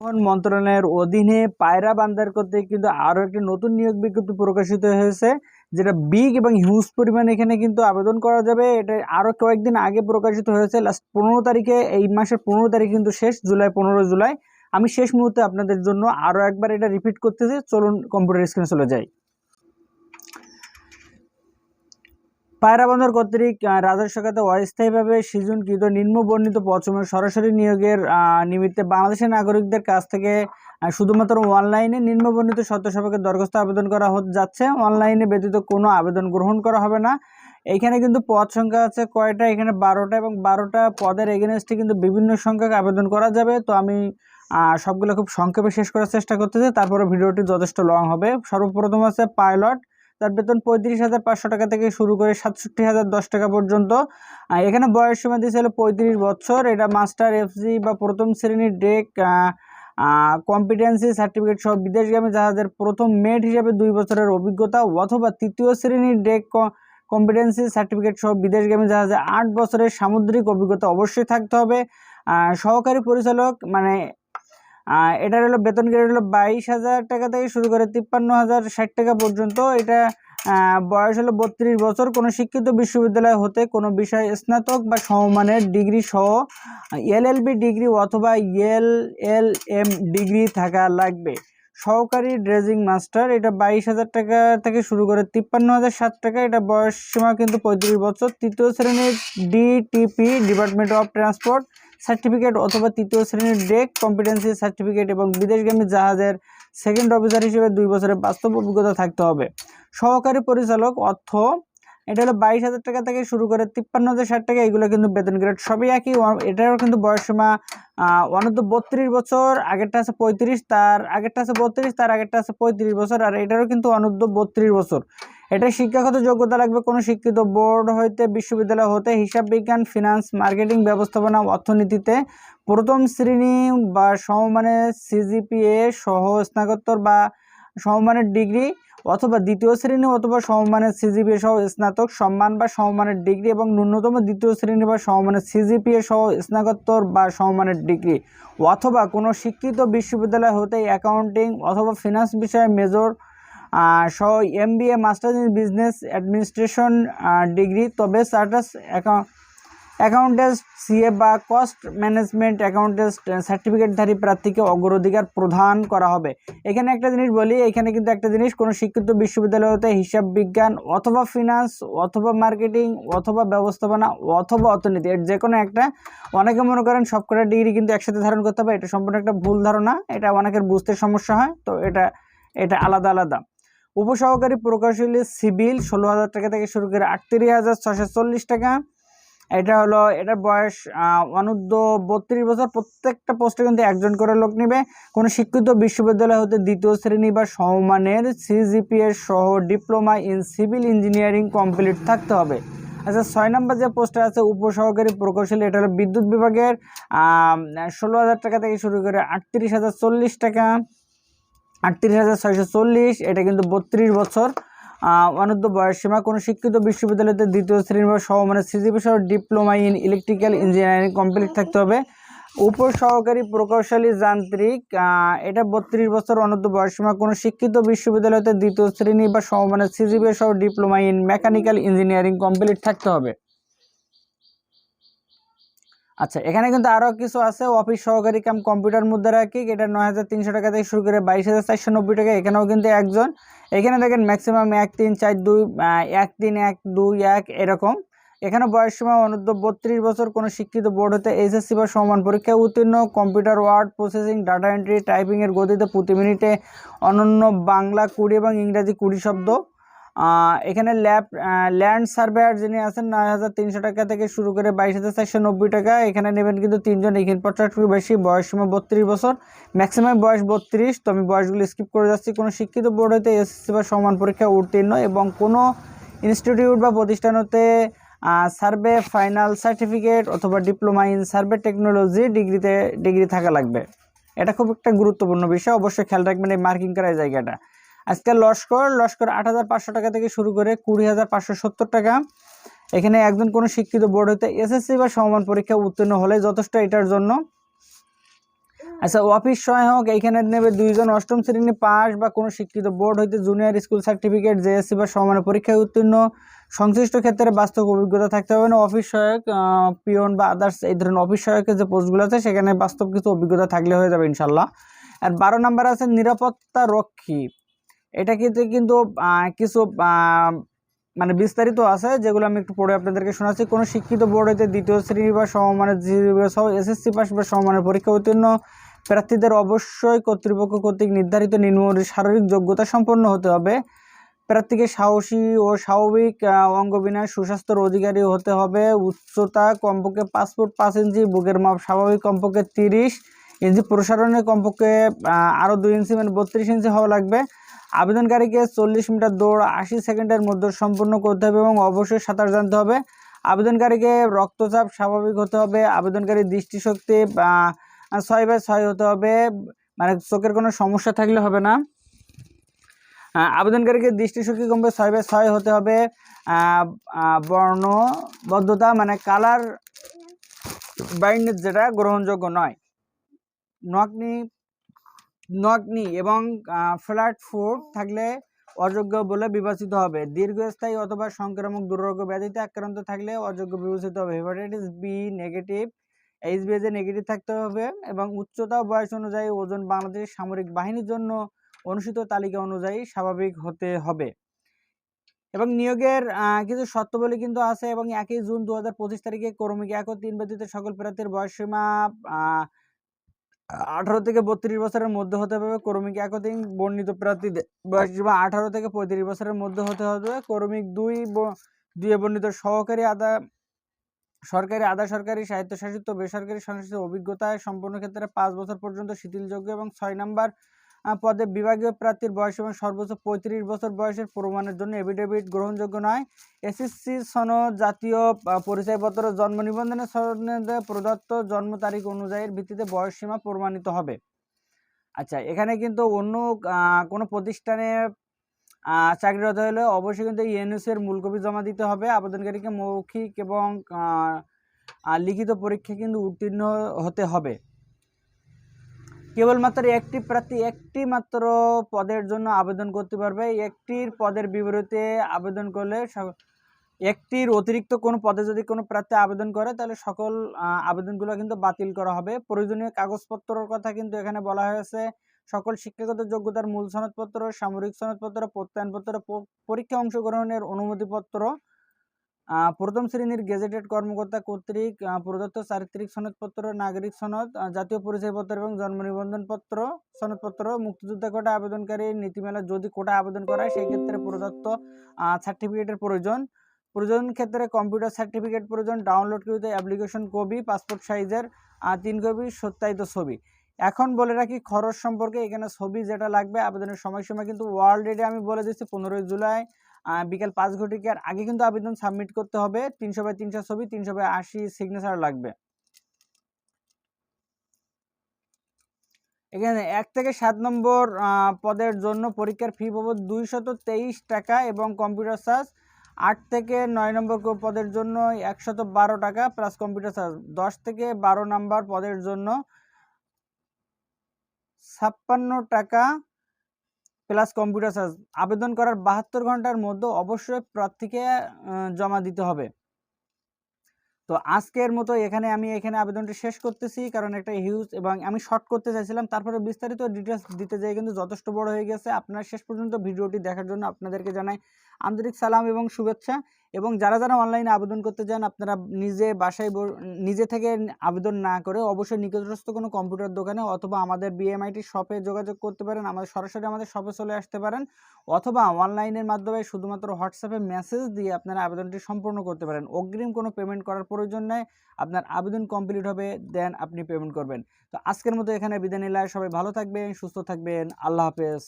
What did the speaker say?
পরিবহন মন্ত্রণালয়ের অধীনে পায়রা বান্দার করতে কিন্তু আরও একটি নতুন নিয়োগ বিজ্ঞপ্তি প্রকাশিত হয়েছে, যেটা বিগ এবং হিউজ পরিমাণ এখানে কিন্তু আবেদন করা যাবে। এটা আরও কয়েকদিন আগে প্রকাশিত হয়েছে, লাস্ট পনেরো তারিখে, এই মাসের পনেরো তারিখ কিন্তু শেষ, জুলাই পনেরো জুলাই। আমি শেষ মুহূর্তে আপনাদের জন্য আরও একবার এটা রিপিট করতেছি, চলুন কম্পিউটার স্ক্রিনে চলে যাই। পায়রা বন্দর কর্তৃক রাজস্ব খাতে অস্থায়ীভাবে সৃজনকৃত নিম্ন বর্ণিত পশ্চিমের সরাসরি নিয়োগের নিমিত্তে বাংলাদেশের নাগরিকদের কাছ থেকে শুধুমাত্র অনলাইনে নিম্ন বর্ণিত শর্ত সাপেক্ষে দরখাস্ত আবেদন করা যাচ্ছে। অনলাইনে ব্যতীত কোনো আবেদন গ্রহণ করা হবে না। এখানে কিন্তু পদ সংখ্যা আছে কয়টা? এখানে বারোটা এবং বারোটা পদের এগেনস্টে কিন্তু বিভিন্ন সংখ্যক আবেদন করা যাবে। তো আমি সবগুলো খুব সংক্ষেপে শেষ করার চেষ্টা করতেছি। তারপরে ভিডিওটি যথেষ্ট লং হবে। সর্বপ্রথম আছে পাইলট। তার বেতন পঁয়ত্রিশ হাজার পাঁচশো টাকা থেকে শুরু করে সাতষট্টি হাজার দশ টাকা পর্যন্ত। এখানে বয়স সীমা দিয়েছিল পঁয়ত্রিশ বছর। এটা মাস্টার, এফজি বা প্রথম শ্রেণির ডেক কম্পিটেন্সি সার্টিফিকেট সহ বিদেশগামী জাহাজের প্রথম মেট হিসাবে দুই বছরের অভিজ্ঞতা অথবা তৃতীয় শ্রেণির ডেক কম্পিটেন্সি সার্টিফিকেট সহ বিদেশগামী জাহাজে আট বছরের সামুদ্রিক অভিজ্ঞতা অবশ্যই থাকতে হবে। সহকারী পরিচালক মানে এটার হলো বেতন গ্রেড হলো বাইশ হাজার টাকা থেকে শুরু করে তিপ্পান্ন হাজার ষাট টাকা পর্যন্ত। এটা বয়স হলো বত্রিশ বছর। কোনো শিক্ষিত বিশ্ববিদ্যালয় হতে কোনো বিষয়ে স্নাতক বা সমমানের ডিগ্রি সহ এলএলবি ডিগ্রি অথবা এল এল এম ডিগ্রি থাকা লাগবে। সহকারী ড্রেজিং মাস্টার, এটা বাইশ হাজার টাকা থেকে শুরু করে তিপ্পান্ন হাজার সাত টাকা। এটা বয়স সীমা কিন্তু পঁয়ত্রিশ বছর। তৃতীয় শ্রেণির DTP department of transport. Certificate অথবা তৃতীয় শ্রেণির ডেক কম্পিটেন্সি সার্টিফিকেট এবং বিদেশগামী জাহাজের সেকেন্ড অফিসার হিসেবে দুই বছরের বাস্তব অভিজ্ঞতা থাকতে হবে। সহকারী পরিচালক, অর্থ, এটা হলো বাইশ হাজার টাকা থেকে শুরু করে তিপ্পান্ন হাজার ষাট টাকা, এগুলো কিন্তু বেতন গ্রেড সবই একই। এটারও কিন্তু বয়সসীমা অনন্ত বত্রিশ বছর, আগেরটা আছে পঁয়ত্রিশ, তার আগেরটা আছে বত্রিশ, তার আগেরটা আছে পঁয়ত্রিশ বছর, আর এটারও কিন্তু অনূর্ধ্ব বত্রিশ বছর। এটা শিক্ষাগত যোগ্যতা লাগবে কোনো শিক্ষিত বোর্ড হইতে বিশ্ববিদ্যালয় হতে, হিসাব বিজ্ঞান ফিনান্স মার্কেটিং ব্যবস্থাপনা, অর্থনীতিতে প্রথম শ্রেণি বা সমমানের সিজিপিএ সহ স্নাতকোত্তর বা সমমানের ডিগ্রি অথবা দ্বিতীয় শ্রেণি অথবা সমমানের সিজিপিএ সহ স্নাতক, সম্মান বা সমমানের ডিগ্রি এবং ন্যূনতম দ্বিতীয় শ্রেণি বা সমমানের সিজিপিএ সহ স্নাতকোত্তর বা সমমানের ডিগ্রি অথবা কোনো শিক্ষিত বিশ্ববিদ্যালয় হতে অ্যাকাউন্টিং অথবা ফিনান্স বিষয়ে মেজর সহ MBA masters in business administration degree তবে চার্টার্স অ্যাকাউন্ট অ্যাকাউন্টেন্ট সিএ বা কস্ট ম্যানেজমেন্ট অ্যাকাউন্টেন্ট সার্টিফিকেটধারী প্রার্থীকে অগ্রাধিকার প্রদান করা হবে। এখানে একটা জিনিস বলি, এখানে কিন্তু একটা জিনিস, কোনো শিক্ষিত বিশ্ববিদ্যালয় হতে হিসাব বিজ্ঞান অথবা ফিনান্স অথবা মার্কেটিং অথবা ব্যবস্থাপনা, অথবা অর্থনীতি, এর যে কোনো একটা, অনেকে মনে করেন সবকটা ডিগ্রি কিন্তু একসাথে ধারণ করতে হবে, এটা সম্পূর্ণ একটা ভুল ধারণা, এটা অনেকের বুঝতে সমস্যা হয়, তো এটা এটা আলাদা আলাদা। উপসহকারী প্রকৌশলী সিভিল ষোলো হাজার টাকা থেকে শুরু করে আটত্রিশ হাজার ছশো চল্লিশ টাকা। এটা হলো এটার বয়স অনূর্ধ্ব বত্রিশ বছর, প্রত্যেকটা পোস্টে কিন্তু একজন করে লোক নেবে। কোনো শিক্ষিত বিশ্ববিদ্যালয় হতে দ্বিতীয় শ্রেণি বা সমমানের সিজিপিএ সহ diploma in civil engineering complete থাকতে হবে। আচ্ছা ছয় নম্বর যে পোস্টে আছে উপসহকারী প্রকৌশলী এটা হলো বিদ্যুৎ বিভাগের ষোলো হাজার টাকা থেকে শুরু করে আটত্রিশ হাজার চল্লিশ টাকা। আটত্রিশ হাজার ছয়শো চল্লিশ, এটা কিন্তু বত্রিশ বছর। অনূর্ধ্ব বয়স সীমা কোনো শিক্ষিত বিশ্ববিদ্যালয়তে দ্বিতীয় শ্রেণি বা সমমানের সিজিপি সহ diploma in electrical engineering complete থাকতে হবে। উপসহকারী প্রকৌশলী যান্ত্রিক এটা বত্রিশ বছর অনূর্ধ্ব বয়স সীমা কোনো শিক্ষিত বিশ্ববিদ্যালয়তে দ্বিতীয় শ্রেণি বা সমমানের সিজিপি সহ diploma in mechanical engineering complete থাকতে হবে। আচ্ছা এখানে কিন্তু আরও কিছু আছে। অফিস সহকারী কাম কম্পিউটার মুদ্রা রাখি এটা নয় হাজার তিনশো টাকা থেকে শুরু করে বাইশ হাজার চারশো নব্বই টাকা, এখানেও কিন্তু একজন। এখানে দেখেন ম্যাক্সিমাম এক তিন চার দুই এক তিন এক দুই এক, এরকম। এখানে বয়স সীমা অনূর্ধ্ব বত্রিশ বছর, কোনো শিক্ষিত বোর্ড হতে এইচএসসি বা সমান পরীক্ষায় উত্তীর্ণ। Computer word processing data entry টাইপিংয়ের গতিতে প্রতি মিনিটে অনন্য বাংলা, কুড়ি এবং ইংরাজি কুড়ি শব্দ। এখানে ল্যাব ল্যান্ড সার্ভেয়ার যিনি আছেন, নয় হাজার তিনশো টাকা থেকে শুরু করে বাইশ হাজার চারশো নব্বই টাকা। এখানে নেবেন কিন্তু তিনজন এখানে পঁচাত্তর বেশি, বয়স সীমা বত্রিশ বছর। ম্যাক্সিমাম বয়স বত্রিশ, তো আমি বয়সগুলো স্কিপ করে যাচ্ছি। কোনো শিক্ষিত বোর্ড হতে এসএসসি বা সমান পরীক্ষা উত্তীর্ণ এবং কোনো ইনস্টিটিউট বা প্রতিষ্ঠান হতে সার্ভে ফাইনাল সার্টিফিকেট অথবা ডিপ্লোমা ইন সার্ভে টেকনোলজি ডিগ্রিতে ডিগ্রি থাকা লাগবে। এটা খুব একটা গুরুত্বপূর্ণ বিষয়। অবশ্যই খেয়াল রাখবেন এই মার্কিং করা জায়গাটা। আজকে লস্কর লস্কর আট হাজার পাঁচশো টাকা থেকে শুরু করে কুড়ি হাজার টাকা। এখানে একজন কোনো শিক্ষিত বোর্ড হতে এসএসসি বা সমমান পরীক্ষা উত্তীর্ণ হলে যথেষ্ট এটার জন্য। আচ্ছা অফিস সহায়ক, এইখানে নেবে দুইজন অষ্টম শ্রেণি পাস বা কোনো শিক্ষিত বোর্ড হইতে জুনিয়র স্কুল সার্টিফিকেট, জেএসসি বা সমানের পরীক্ষায় উত্তীর্ণ। সংশ্লিষ্ট ক্ষেত্রে বাস্তব অভিজ্ঞতা থাকতে হবে না। অফিস সহায়ক পিয়ন বা আদার্স এই ধরনের অফিস সহায়কের যে পোস্টগুলো আছে, সেখানে বাস্তব কিছু অভিজ্ঞতা থাকলে হয়ে যাবে ইনশাল্লাহ আর বারো নাম্বার আছে, নিরাপত্তা রক্ষী। এটা কিন্তু কিন্তু কিছু মানে বিস্তারিত আছে যেগুলো আমি একটু পড়ে আপনাদেরকে শোনাচ্ছি। কোনো শিক্ষিত বোর্ড হইতে দ্বিতীয় শ্রেণি বা সমমানের সহ এসএসসি পাস বা সমমানের পরীক্ষা উত্তীর্ণ প্রার্থীদের অবশ্যই কর্তৃপক্ষ কর্তৃক নির্ধারিত নিম্ন শারীরিক যোগ্যতা সম্পন্ন হতে হবে। প্রার্থীকে সাহসী ও স্বাভাবিক আহ, অঙ্গবিন্যাস সুস্বাস্থ্যের অধিকারী হতে হবে। উচ্চতা কমপক্ষে পাঁচ ফুট পাঁচ ইঞ্চি বুকের মাপ স্বাভাবিক কমপক্ষে তিরিশ ইঞ্চি প্রসারণে কমপক্ষে আরও দুই ইঞ্চি মানে বত্রিশ ইঞ্চি হওয়া লাগবে। আবেদনকারীকে চল্লিশ মিটার দৌড়, আশি সেকেন্ডের মধ্যে সম্পূর্ণ করতে হবে এবং অবশ্যই সাঁতার জানতে হবে। আবেদনকারীকে রক্তচাপ স্বাভাবিক হতে হবে, আবেদনকারীর দৃষ্টিশক্তি ছয় বাই ছয় হতে হবে মানে চোখের কোনো সমস্যা থাকলে হবে না। আবেদনকারীকে দৃষ্টিশক্তি কমবে, ছয় বাই ছয় হতে হবে। বর্ণবদ্ধতা মানে কালার ব্রাইটনেস যেটা গ্রহণযোগ্য নয়। নকনি নকনি এবং ফ্ল্যাট ফুড থাকলে অযোগ্য বলে বিবেচিত হবে। দীর্ঘস্থায়ী অথবা সংক্রামক দুর্রোগ ব্যাধিতে আক্রান্ত থাকলে অযোগ্য বিবেচিত হবে। হেপাটাইটিস বি নেগেটিভ এইচবিএসে নেগেটিভ থাকতে হবে এবং উচ্চতা বয়স অনুযায়ী ওজন বাংলাদেশ সামরিক বাহিনীর জন্য অনুষ্ঠিত তালিকা অনুযায়ী স্বাভাবিক হতে হবে। এবং নিয়োগের কিছু শর্তাবলী কিন্তু আছে এবং একই জুন দু হাজার পঁচিশ তারিখে কর্মীকে এক তিন ব্যতীত সকল প্রার্থীর বয়সসীমা আঠারো থেকে বত্রিশ বছরের মধ্যে হতে হবে কর্মিক একদিন, বর্ণিত প্রার্থীদের বা আঠারো থেকে পঁয়ত্রিশ বছরের মধ্যে হতে হবে কর্মিক দুই দুই বর্ণিত সহকারী আদা সরকারি আধা সরকারি স্বায়ত্তশাসিত বেসরকারি সংশ্লিষ্ট অভিজ্ঞতায় সম্পূর্ণ ক্ষেত্রে পাঁচ বছর পর্যন্ত শিথিলযোগ্য এবং ছয় নম্বর পদে বিভাগীয় প্রার্থীর বয়স এবং সর্বোচ্চ পঁয়ত্রিশ বছর বয়সের প্রমাণের জন্য এফিডেভিট গ্রহণযোগ্য নয়। এসএসসি সনদ জাতীয় পরিচয়পত্র, জন্ম নিবন্ধনের সনদে প্রদত্ত জন্ম তারিখ অনুযায়ীর ভিত্তিতে বয়সসীমা প্রমাণিত হবে। আচ্ছা এখানে কিন্তু অন্য কোনো প্রতিষ্ঠানে চাকরিরত হলে অবশ্যই কিন্তু ইএনএস এর মূল জমা দিতে হবে। আবেদনকারীকে মৌখিক এবং লিখিত পরীক্ষা কিন্তু উত্তীর্ণ হতে হবে। কেবলমাত্র একটি প্রার্থী একটি মাত্র পদের জন্য আবেদন করতে পারবে। একটির পদের বিপরীতে আবেদন করলে একটির অতিরিক্ত কোনো পদে যদি কোনো প্রার্থী আবেদন করে, তাহলে সকল আবেদনগুলো কিন্তু বাতিল করা হবে। প্রয়োজনীয় কাগজপত্রের কথা কিন্তু এখানে বলা হয়েছে। সকল শিক্ষাগত যোগ্যতার মূল সনদপত্র, সামরিক সনদপত্র, প্রত্যয়নপত্র পরীক্ষা অংশগ্রহণের অনুমতিপত্র প্রথম শ্রেণির গেজেটেড কর্মকর্তা কর্তৃক প্রদত্ত চারিত্রিক সনদপত্র, নাগরিক সনদ জাতীয় পরিচয়পত্র এবং জন্ম নিবন্ধনপত্র, সনদপত্র, মুক্তিযোদ্ধা কোটা, আবেদনকারী নীতিমেলা যদি কোটা আবেদন করায়, সেই ক্ষেত্রে প্রদত্ত সার্টিফিকেটের প্রয়োজন। প্রয়োজন ক্ষেত্রে কম্পিউটার সার্টিফিকেট প্রয়োজন ডাউনলোড ডাউনলোডকৃত অ্যাপ্লিকেশন কপি পাসপোর্ট সাইজের তিন কপি, সত্যায়িত ছবি। এখন বলে রাখি, খরচ সম্পর্কে এখানে ছবি যেটা লাগবে, আবেদনের সময়সীমা কিন্তু ওয়ার্ল্ড অলরেডি আমি বলে দিচ্ছি পনেরোই জুলাই। বিকেল পাঁচ ঘটিকার আগে কিন্তু আবেদন সাবমিট করতে হবে। তিনশো বাই তিনশো ছবি, তিনশো বাই আশি সিগনেচার লাগবে। এখানে এক থেকে সাত নম্বর পদের জন্য পরীক্ষার ফি বাবদ দুইশত তেইশ টাকা এবং কম্পিউটার চার্জ আট থেকে নয় নম্বর পদের জন্য একশত বারো টাকা প্লাস কম্পিউটার চার্জ দশ থেকে বারো নম্বর পদের জন্য ছাপ্পান্ন টাকা প্লাস কম্পিউটার চার্জ আবেদন করার বাহাত্তর ঘণ্টার মধ্যে অবশ্যই প্রার্থীকে জমা দিতে হবে। তো আজকের মতো এখানে আমি এখানে আবেদনটি শেষ করতেছি, কারণ একটা হিউজ এবং আমি শর্ট করতে চাইছিলাম। তারপরে বিস্তারিত ডিটেলস দিতে যাই কিন্তু যথেষ্ট বড় হয়ে গেছে। আপনার শেষ পর্যন্ত ভিডিওটি দেখার জন্য আপনাদেরকে জানাই আন্তরিক সালাম এবং শুভেচ্ছা। এবং যারা যারা অনলাইনে আবেদন করতে চান, আপনারা নিজে বাসায় নিজে থেকে আবেদন না করে অবশ্যই নিকটস্থ কোনো কম্পিউটার দোকানে অথবা আমাদের বিএমআইটি শপে যোগাযোগ করতে পারেন। আমাদের, সরাসরি আমাদের শপে চলে আসতে পারেন। অথবা অনলাইনের মাধ্যমে শুধুমাত্র হোয়াটসঅ্যাপে মেসেজ দিয়ে আপনারা আবেদনটি সম্পূর্ণ করতে পারেন। অগ্রিম কোনো পেমেন্ট করার প্রয়োজন নেই। আপনার আবেদন কমপ্লিট হবে দেন আপনি পেমেন্ট করবেন। তো আজকের মতো এখানে বিদায় নিলাম। সবাই ভালো থাকবেন, সুস্থ থাকবেন। আল্লাহ হাফেজ।